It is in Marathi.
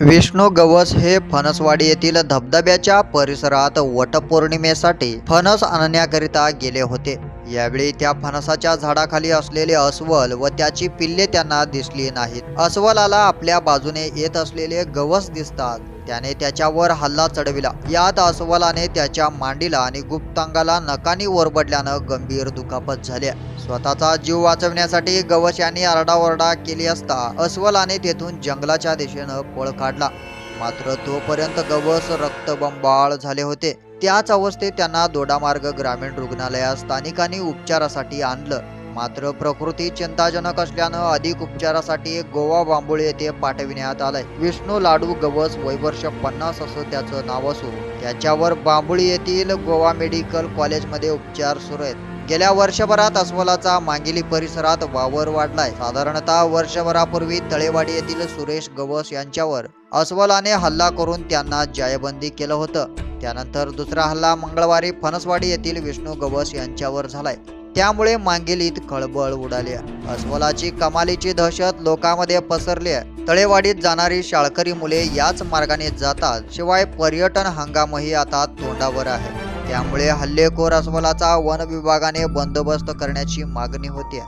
विष्णू गवस हे फणसवाडी येथील धबधब्याच्या परिसरात वटपौर्णिमेसाठी फणस आणण्याकरिता गेले होते. यावेळी त्या फणसाच्या झाडाखाली असलेले अस्वल व त्याची पिल्ले त्यांना दिसली नाहीत. अस्वलाला आपल्या बाजूने येत असलेले गवस दिसतात. त्याने त्याच्यावर हल्ला चढविला. यात अस्वलाने त्याच्या मांडीला आणि गुप्तांगाला नकानी ओरबडल्यानं गंभीर दुखापत झाल्या स्वतःचा जीव वाचवण्यासाठी गवस यांनी आरडाओरडा केली असता अस्वलाने तेथून जंगलाच्या दिशेनं पळ काढला. मात्र तोपर्यंत गवस रक्तबंबाळ झाले होते. त्याच अवस्थेत त्यांना दोडामार्ग ग्रामीण रुग्णालयात स्थानिकांनी उपचारासाठी आणलं. मात्र प्रकृती चिंताजनक असल्यानं अधिक उपचारासाठी गोवा बांबोळी येथे पाठविण्यात आलंय. विष्णू लाडू गवस वैवर्ष पन्नास असं त्याचं नाव असून त्याच्यावर बांबोळी येथील गोवा मेडिकल कॉलेजमध्ये उपचार सुरू आहेत. गेल्या वर्षभरात अस्वलाचा मांगिली परिसरात वावर वाढलाय. साधारणतः वर्षभरापूर्वी तळेवाडी येथील सुरेश गवस यांच्यावर अस्वलाने हल्ला करून त्यांना जायबंदी केलं होतं. त्यानंतर दुसरा हल्ला मंगळवारी फणसवाडी येथील विष्णू गवस यांच्यावर झालाय. त्यामुळे मांगिलीत खळबळ उडाली आहे. अस्वलाची कमालीची दहशत लोकांमध्ये पसरली आहे. तळेवाडीत जाणारी शाळकरी मुले याच मार्गाने जातात शिवाय पर्यटन हंगामही आता तोंडावर आहे. त्यामुळे हल्लेखोर अस्वलाचा वन विभागाने बंदोबस्त करण्याची मागणी होती